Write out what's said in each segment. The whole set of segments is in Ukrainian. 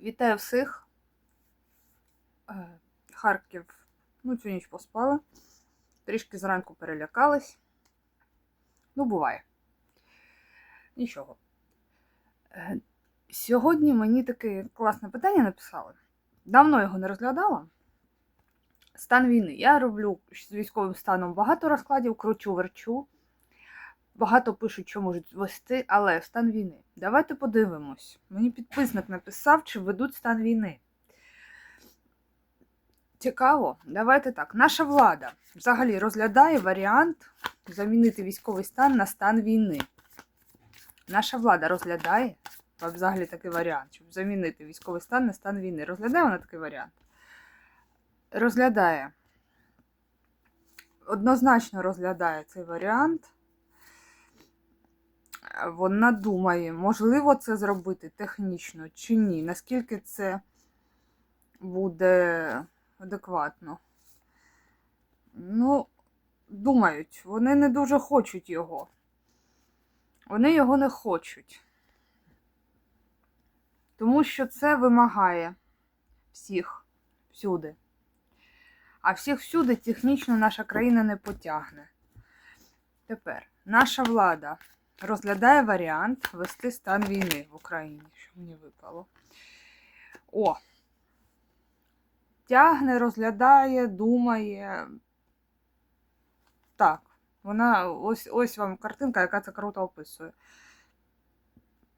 Вітаю всіх. Е, Харків. Ну, цю ніч поспали. Трішки зранку перелякались. Ну, буває. Нічого. Е, Сьогодні мені таке класне питання написали. Давно його не розглядала. Стан війни. Я роблю з військовим станом багато розкладів, кручу, верчу. Багато пишуть, що можуть вести, але стан війни. Давайте подивимось. Мені підписник написав, чи ведуть стан війни. Цікаво, давайте так. Наша влада взагалі розглядає варіант замінити військовий стан на стан війни. Наша влада розглядає взагалі такий варіант, щоб замінити військовий стан на стан війни. Розглядає вона такий варіант? Розглядає. Однозначно розглядає цей варіант вона думає, можливо це зробити технічно чи ні, наскільки це буде адекватно. Ну, думають, вони не дуже хочуть його. Вони його не хочуть. Тому що це вимагає всіх всюди. А всіх всюди технічно наша країна не потягне. Тепер наша влада розглядає варіант вести стан війни в Україні, що мені випало. О! Тягне, розглядає, думає. Так, вона ось ось вам картинка, яка це круто описує.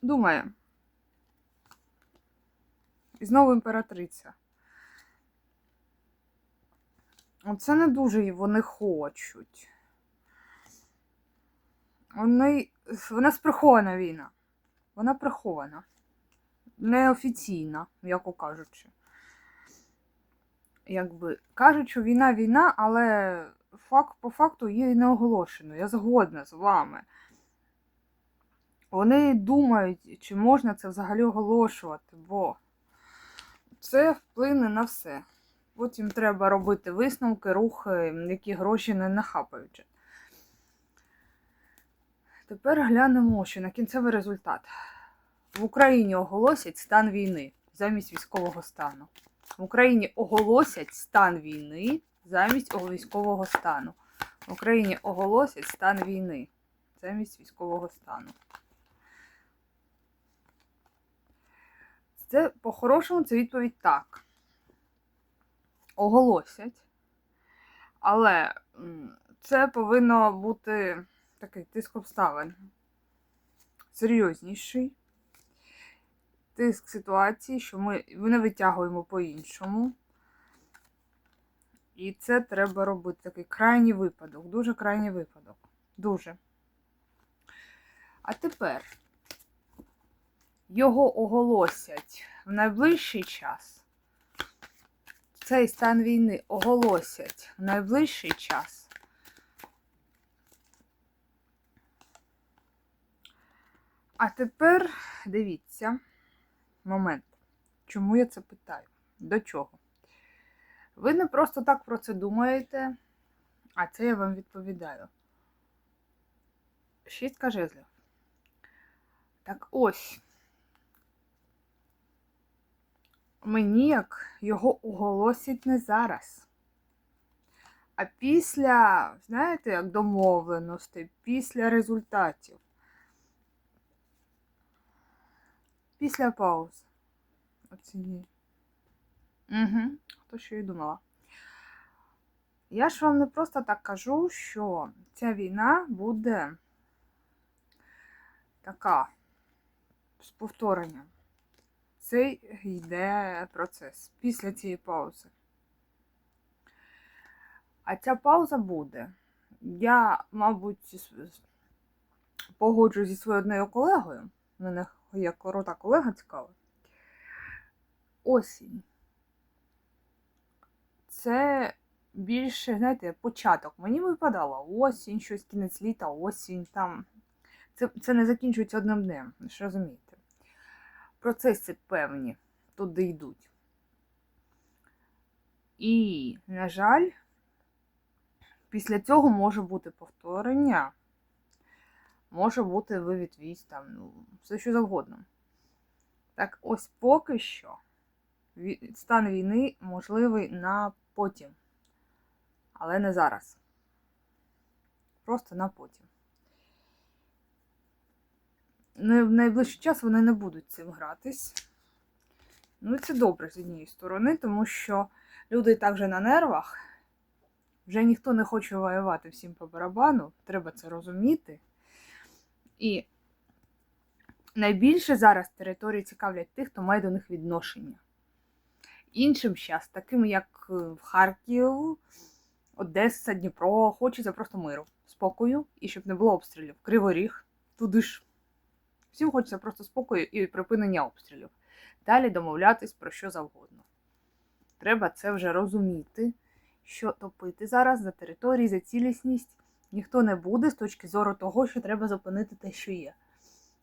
Думає. І знову імператриця. Оце не дуже вони хочуть. Вони вона сприхована війна. Вона прихована. Неофіційна, м'яко кажучи. Якби кажуть, що війна війна, але факт, по факту її не оголошено. Я згодна з вами. Вони думають, чи можна це взагалі оголошувати, бо це вплине на все. Потім треба робити висновки, рухи, які гроші не нахапають. Тепер глянемо, що на кінцевий результат. В Україні оголосять стан війни замість військового стану. В Україні оголосять стан війни замість військового стану. В Україні оголосять стан війни замість військового стану. Це по-хорошому це відповідь так. Оголосять. Але це повинно бути такий тиск обставин. Серйозніший. Тиск ситуації, що ми не витягуємо по-іншому. І це треба робити. Такий крайній випадок. Дуже крайній випадок. Дуже. А тепер його оголосять в найближчий час. Цей стан війни оголосять в найближчий час. А тепер дивіться момент. Чому я це питаю? До чого? Ви не просто так про це думаєте, а це я вам відповідаю. Шістка жезлів. Так ось. Мені як його оголосять не зараз. А після, знаєте, як домовленостей, після результатів. Після паузи. Оцієї. Угу. Хто що і думала. Я ж вам не просто так кажу, що ця війна буде така з повторенням. Це йде процес після цієї паузи. А ця пауза буде. Я, мабуть, погоджу зі своєю одною колегою. У мене є корота колега цікава. Осінь. Це більше, знаєте, початок. Мені випадало осінь, щось кінець літа, осінь там. Це це не закінчується одним днем, ви ж розумієте. Процеси певні туди йдуть. І, на жаль, після цього може бути повторення може бути вивід вісь, там, ну, все що завгодно. Так ось поки що Стан війни можливий на потім, але не зараз. Просто на потім. В найближчий час вони не будуть цим гратись. Ну, і це добре з однієї сторони, тому що люди і так же на нервах. Вже ніхто не хоче воювати всім по барабану, треба це розуміти. І найбільше зараз території цікавлять тих, хто має до них відношення. Іншим час, таким як е, в Харків, Одеса, Дніпро, хочеться просто миру, спокою і щоб не було обстрілів. Криворіг, туди ж. Всім хочеться просто спокою і припинення обстрілів. Далі домовлятись про що завгодно. Треба це вже розуміти, що топити зараз за території, за цілісність ніхто не буде з точки зору того, що треба зупинити те, що є.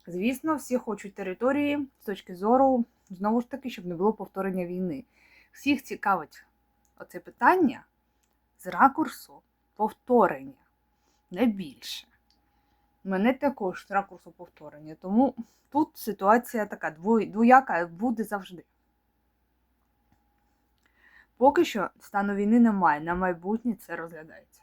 Звісно, всі хочуть території з точки зору, знову ж таки, щоб не було повторення війни. Всіх цікавить оце питання з ракурсу повторення, не більше. Мене також з ракурсу повторення. Тому тут ситуація така двояка буде завжди. Поки що стану війни немає, на майбутнє це розглядається.